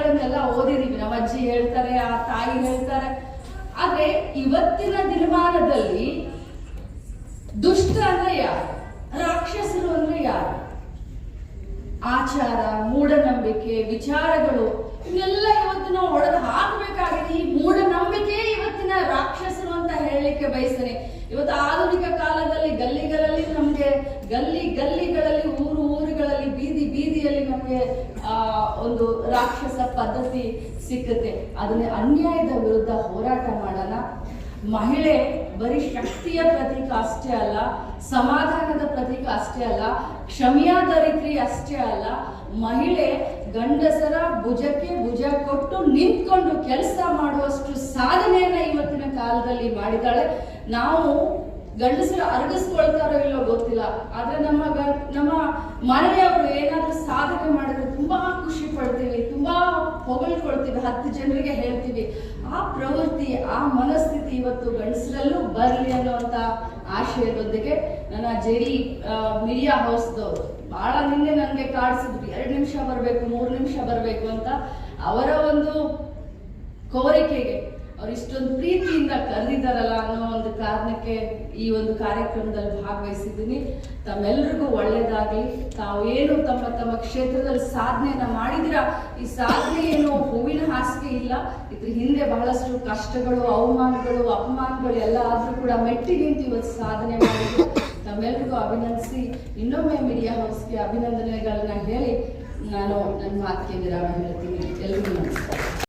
ಗಾದೆಗಳನ್ನೆಲ್ಲ ಓದಿದೀವಿ. ನಮ್ಮ ಅಜ್ಜಿ ಹೇಳ್ತಾರೆ, ಆ ತಾಯಿ ಹೇಳ್ತಾರೆ. ಆದ್ರೆ ಇವತ್ತಿನ ದಿನಮಾನದಲ್ಲಿ ದುಷ್ಟ ಅಂದ್ರೆ ಯಾರು? ರಾಕ್ಷಸರು ಅಂದ್ರೆ ಯಾರು? ಆಚಾರ, ಮೂಢನಂಬಿಕೆ, ವಿಚಾರಗಳು, ಇವೆಲ್ಲ ಇವತ್ತು ನಾವು ಹೊಡೆದು ಹಾಕಬೇಕಾಗಿದೆ. ಈ ಮೂಢನಂಬಿಕೆ ಇವತ್ತಿನ ರಾಕ್ಷಸರು ಅಂತ ಹೇಳಲಿಕ್ಕೆ ಬಯಸ್ತೇನೆ. ಇವತ್ತು ಆಧುನಿಕ ಕಾಲದಲ್ಲಿ ಗಲ್ಲಿಗಳಲ್ಲಿ ನಮ್ಗೆ ಗಲ್ಲಿ ಗಲ್ಲಿಗಳಲ್ಲಿ ಊರು ಊರುಗಳಲ್ಲಿ ಬೀದಿ ಬೀದಿಯಲ್ಲಿ ನಮ್ಗೆ ಒಂದು ರಾಕ್ಷಸ ಪದ್ಧತಿ ಸಿಕ್ಕುತ್ತೆ. ಅದನ್ನ ಅನ್ಯಾಯದ ವಿರುದ್ಧ ಹೋರಾಟ ಮಾಡೋಣ ಮಹಿಳೆ ಬರೀ ಶಕ್ತಿಯ ಪ್ರತೀಕ ಅಷ್ಟೇ ಅಲ್ಲ, ಸಮಾಧಾನದ ಪ್ರತೀಕ ಅಷ್ಟೇ ಅಲ್ಲ ಕ್ಷಮೆಯ ರೀತಿ ಅಷ್ಟೇ ಅಲ್ಲ, ಮಹಿಳೆ ಗಂಡಸರ ಭುಜಕ್ಕೆ ಭುಜ ಕೊಟ್ಟು ನಿಂತ್ಕೊಂಡು ಕೆಲಸ ಮಾಡುವಷ್ಟು ಸಾಧನೆಯನ್ನ ಇವತ್ತಿನ ಕಾಲದಲ್ಲಿ ಮಾಡಿದ್ದಾಳೆ. ನಾವು ಗಂಡಸರು ಅರಗಿಸ್ಕೊಳ್ತಾರೋ ಆದ್ರೆ ನಮ್ಮ ನಮ್ಮ ಮನೆಯವರು ಏನಾದ್ರೂ ಸಾಧನೆ ಮಾಡಿದ್ರೆ ತುಂಬಾ ಖುಷಿ ಪಡ್ತೀವಿ, ತುಂಬಾ ಹೊಗಳ್ಕೊಳ್ತೀವಿ, ಹತ್ತು ಜನರಿಗೆ ಹೇಳ್ತೀವಿ. ಆ ಪ್ರವೃತ್ತಿ, ಆ ಮನಸ್ಥಿತಿ ಇವತ್ತು ಗಂಡಸರಲ್ಲೂ ಬರಲಿ ಅನ್ನುವಂತ ಆಶಯದೊಂದಿಗೆ ನನ್ನ ಜೆಡಿ ಮೀಡಿಯಾ ಹೌಸ್ದವರು ಬಹಳ ನಿನ್ನೆ ನನಗೆ ಕಾಡಿಸಿದ್ರು. ಎರಡು ನಿಮಿಷ ಬರಬೇಕು, ಮೂರು ನಿಮಿಷ ಬರಬೇಕು ಅಂತ ಅವರ ಒಂದು ಕೋರಿಕೆಗೆ ಅವ್ರು ಇಷ್ಟೊಂದು ಪ್ರೀತಿಯಿಂದ ಕರೆದಿದ್ದಾರಲ್ಲ ಅನ್ನೋ ಕಾರಣಕ್ಕೆ ಈ ಒಂದು ಕಾರ್ಯಕ್ರಮದಲ್ಲಿ ಭಾಗವಹಿಸಿದ್ದೀನಿ. ತಮ್ಮೆಲ್ರಿಗೂ ತಾವು ಏನು ತಮ್ಮ ತಮ್ಮ ಕ್ಷೇತ್ರದಲ್ಲಿ ಸಾಧನೆಯನ್ನ ಮಾಡಿದಿರಾ ಈ ಸಾಧನೆ ಏನು ಹೂವಿನ ಹಾಸಿಗೆ ಇಲ್ಲ. ಇದ್ರ ಹಿಂದೆ ಬಹಳಷ್ಟು ಕಷ್ಟಗಳು, ಅವಮಾನಗಳು, ಅಪಮಾನಗಳು ಎಲ್ಲ ಆದರೂ ಕೂಡ ಮೆಟ್ಟಿ ನಿಂತು ಇವತ್ತು ಸಾಧನೆ ಮಾಡಿದ್ರು ತಮ್ಮೆಲ್ರಿಗೂ ಅಭಿನಂದಿಸಿ. ಇನ್ನೊಮ್ಮೆ ಮೀಡಿಯಾ ಹೌಸ್ಗೆ ಅಭಿನಂದನೆಗಳನ್ನ ಹೇಳಿ ನಾನು ನನ್ನ ಮಾತಿಗೆ ವಿರಾಮ ಹೇಳ್ತೀನಿ. ಎಲ್ರಿಗೂ ನಮಸ್ಕಾರ.